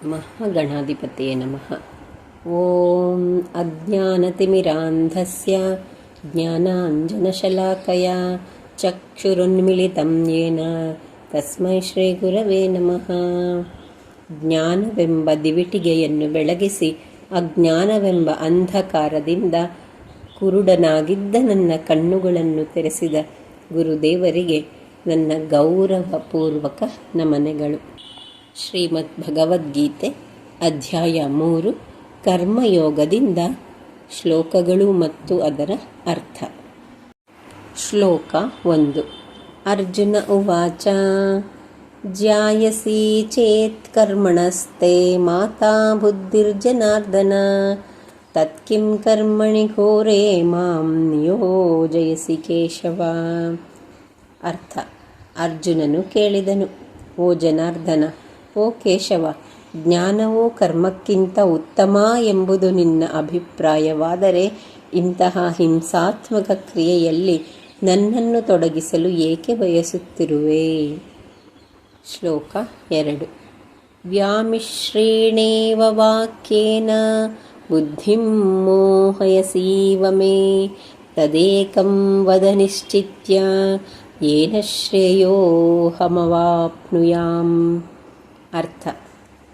महागणाधिपतये नमः ॐ अज्ञानतिमिरान्धस्य ज्ञानाञ्जनशलाकया चक्षुरुन्मिलितं येन ತಸ್ಮೈ ಶ್ರೀ ಗುರವೇ ನಮಃ ಜ್ಞಾನವೆಂಬ ದಿವಿಟಿಗೆಯನ್ನು ಬೆಳಗಿಸಿ ಅಜ್ಞಾನವೆಂಬ ಅಂಧಕಾರದಿಂದ ಕುರುಡನಾಗಿದ್ದ ನನ್ನ ಕಣ್ಣುಗಳನ್ನು ತೆರೆಸಿದ ಗುರುದೇವರಿಗೆ ನನ್ನ ಗೌರವಪೂರ್ವಕ ನಮನೆಗಳು ಶ್ರೀಮದ್ ಭಗವದ್ಗೀತೆ ಅಧ್ಯಾಯ ಮೂರು, ಕರ್ಮಯೋಗದಿಂದ ಶ್ಲೋಕಗಳು ಮತ್ತು ಅದರ ಅರ್ಥ. ಶ್ಲೋಕ ಒಂದು. ಅರ್ಜುನ ಉವಾಚ, ಜ್ಯಾಯಸಿ ಚೇತ್ ಕರ್ಮಣಸ್ತೆ ಮಾತಾ ಬುದ್ಧಿರ್ಜನಾರ್ದನ, ತತ್ಕಿಂ ಕರ್ಮಣಿ ಘೋರೆ ಮಾಂ ನಿಯೋಜಯಸಿ ಕೇಶವ. ಅರ್ಥ. ಅರ್ಜುನನು ಕೇಳಿದನು, ಓ ಜನಾರ್ದನ ಓ ಕೇಶವ, ಜ್ಞಾನವೋ ಕರ್ಮಕ್ಕಿಂತ ಉತ್ತಮ ಎಂಬುದು ನಿನ್ನ ಅಭಿಪ್ರಾಯವಾದರೆ ಇಂತಹ ಹಿಂಸಾತ್ಮಕ ಕ್ರಿಯೆಯಲ್ಲಿ ನನ್ನನ್ನು ತೊಡಗಿಸಲು ಏಕೆ ಬಯಸುತ್ತಿರುವೆ? ಶ್ಲೋಕ ಎರಡು. ವ್ಯಾಮಿಶ್ರೇಣೇವ ವಾಕ್ಯೇನ, ಬುದ್ಧಿಂ ಮೋಹಯಸೀವ ಮೇ, ತದೇಕಂ ವದ ನಿಶ್ಚಿತ್ಯ, ಏನ ಅರ್ಥ.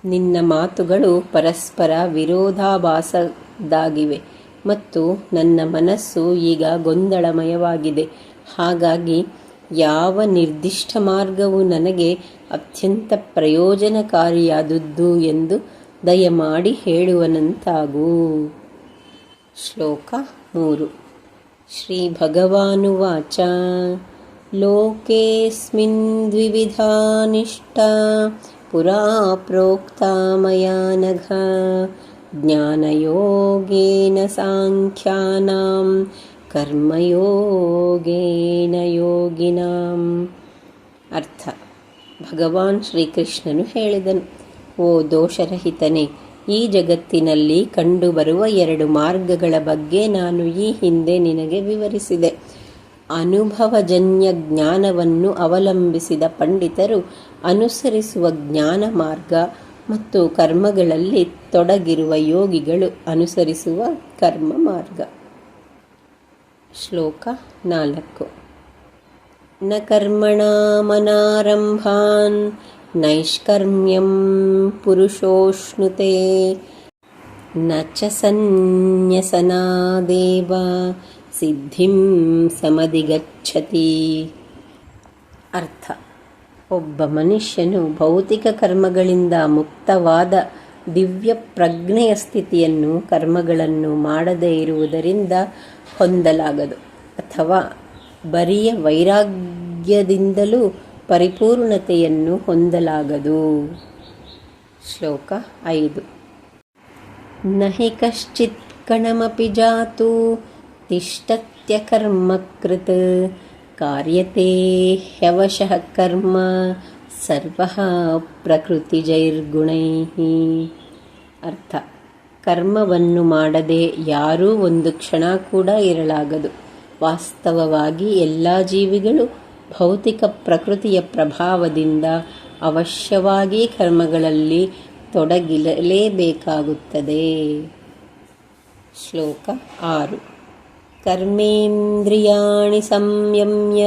ನಿನ್ನ ಮಾತುಗಳು ಪರಸ್ಪರ ವಿರೋಧಾಭಾಸದಾಗಿವೆ ಮತ್ತು ನನ್ನ ಮನಸ್ಸು ಈಗ ಗೊಂದಲಮಯವಾಗಿದೆ. ಹಾಗಾಗಿ ಯಾವ ನಿರ್ದಿಷ್ಟ ಮಾರ್ಗವು ನನಗೆ ಅತ್ಯಂತ ಪ್ರಯೋಜನಕಾರಿಯಾದದ್ದು ಎಂದು ದಯಮಾಡಿ ಹೇಳುವನಂತಾಗು. ಶ್ಲೋಕ ಮೂರು. ಶ್ರೀ ಭಗವಾನುವಾಚ. ಲೋಕೇಸ್ಮಿನ್ ದ್ವಿವಿಧಾ ಪುರಾ प्रोक्ता मया नघ ಜ್ಞಾನಯೋಗೇನ ಸಾಂಖ್ಯಾನಾಂ, ಕರ್ಮಯೋಗೇನ ಯೋಗಿನಾಂ. ಅರ್ಥ. ಭಗವಾನ್ ಶ್ರೀಕೃಷ್ಣನು ಹೇಳಿದನು, ಓ ದೋಷರಹಿತನೇ, ಈ ಜಗತ್ತಿನಲ್ಲಿ ಕಂಡುಬರುವ ಎರಡು ಮಾರ್ಗಗಳ ಬಗ್ಗೆ ನಾನು ಈ ಹಿಂದೆ ನಿನಗೆ ವಿವರಿಸಿದೆ. ಅನುಭವಜನ್ಯ ಜ್ಞಾನವನ್ನು ಅವಲಂಬಿಸಿದ ಪಂಡಿತರು ಅನುಸರಿಸುವ ಜ್ಞಾನ ಮಾರ್ಗ ಮತ್ತು ಕರ್ಮಗಳಲ್ಲಿ ತೊಡಗಿರುವ ಯೋಗಿಗಳು ಅನುಸರಿಸುವ ಕರ್ಮ ಮಾರ್ಗ. ಶ್ಲೋಕ ನಾಲ್ಕು. ನ ಕರ್ಮಣಾಮನಾರಂಭಾನ್ ನೈಷ್ಕರ್ಮ್ಯಂ ಪುರುಷೋಷ್ಣುತೆ, ನ ಚ ಸಿದ್ಧಿಂ ಸಮಧಿಗಚ್ಚತಿ ಅರ್ಥ. ಒಬ್ಬ ಮನುಷ್ಯನು ಭೌತಿಕ ಕರ್ಮಗಳಿಂದ ಮುಕ್ತವಾದ ದಿವ್ಯ ಪ್ರಜ್ಞೆಯ ಸ್ಥಿತಿಯನ್ನು ಕರ್ಮಗಳನ್ನು ಮಾಡದೇ ಇರುವುದರಿಂದ ಹೊಂದಲಾಗದು. ಅಥವಾ ಬರಿಯ ವೈರಾಗ್ಯದಿಂದಲೂ ಪರಿಪೂರ್ಣತೆಯನ್ನು ಹೊಂದಲಾಗದು. ಶ್ಲೋಕ ಐದು. ನಹಿ ಕಶ್ಚಿತ್ ಕಣಮಪಿ ಜಾತು ಕರ್ಮಕೃತ್ ಕಾರ್ಯತೆ ಹ್ಯವಶಃ ಕರ್ಮ ಸರ್ವ ಪ್ರಕೃತಿಜೈರ್ಗುಣೈ ಅರ್ಥ ಕರ್ಮವನ್ನು ಮಾಡದೆ ಯಾರೂ ಒಂದು ಕ್ಷಣ ಕೂಡ ಇರಲಾಗದು. ವಾಸ್ತವವಾಗಿ ಎಲ್ಲ ಜೀವಿಗಳು ಭೌತಿಕ ಪ್ರಕೃತಿಯ ಪ್ರಭಾವದಿಂದ ಅವಶ್ಯವಾಗಿ ಕರ್ಮಗಳಲ್ಲಿ ತೊಡಗಿರಲೇಬೇಕಾಗುತ್ತದೆ ಶ್ಲೋಕ ಆರು. ಕರ್ಮೇಂದ್ರಿಯಾಣಿ ಸಂಯಮ್ಯ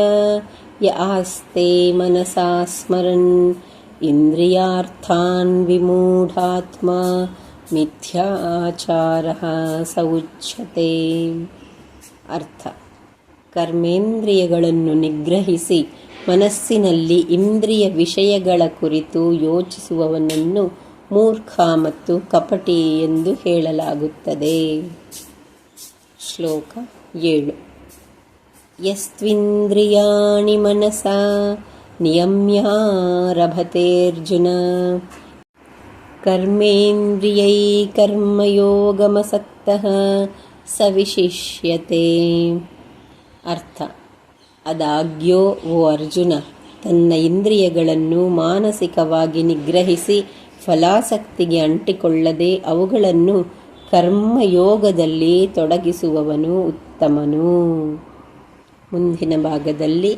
ಯ ಆಸ್ತೆ ಮನಸಾ ಸ್ಮರಣ ಇಂದ್ರಿಯಾರ್ಥಾನ್ ವಿಮೂಢಾತ್ಮ ಮಿಥ್ಯಾಚಾರ ಸ ಅರ್ಥ ಕರ್ಮೇಂದ್ರಿಯಗಳನ್ನು ನಿಗ್ರಹಿಸಿ ಮನಸ್ಸಿನಲ್ಲಿ ಇಂದ್ರಿಯ ವಿಷಯಗಳ ಕುರಿತು ಯೋಚಿಸುವವನನ್ನು ಮೂರ್ಖ ಮತ್ತು ಕಪಟಿ ಎಂದು ಹೇಳಲಾಗುತ್ತದೆ. ಶ್ಲೋಕ ಏಳು. ಯಸ್ತ್ವಿಂದ್ರಿಯಾಣಿ ಮನಸ ನಿಯಮ್ಯಾರಭತೆರ್ಜುನ ಕರ್ಮೇಂದ್ರಿಯೈ ಕರ್ಮಯೋಗಮಸಕ್ತ ಸವಿಶಿಷ್ಯತೆ. ವಿಶಿಷ್ಯತೆ ಅರ್ಥ. ಅದಾಗ್ಯೋ ಓ ಅರ್ಜುನ, ತನ್ನ ಇಂದ್ರಿಯಗಳನ್ನು ಮಾನಸಿಕವಾಗಿ ನಿಗ್ರಹಿಸಿ ಫಲಾಸಕ್ತಿಗೆ ಅಂಟಿಕೊಳ್ಳದೆ ಅವುಗಳನ್ನು ಕರ್ಮಯೋಗದಲ್ಲಿ ತೊಡಗಿಸುವವನು ಉತ್ತಮನು. ಮುಂದಿನ ಭಾಗದಲ್ಲಿ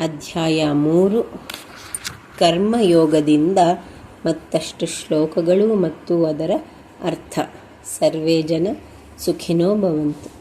ಅಧ್ಯಾಯ ಮೂರು. ಕರ್ಮಯೋಗದಿಂದ ಮತ್ತಷ್ಟು ಶ್ಲೋಕಗಳು ಮತ್ತು ಅದರ ಅರ್ಥ. ಸರ್ವೇ ಜನ ಸುಖಿನೋ ಭವಂತು.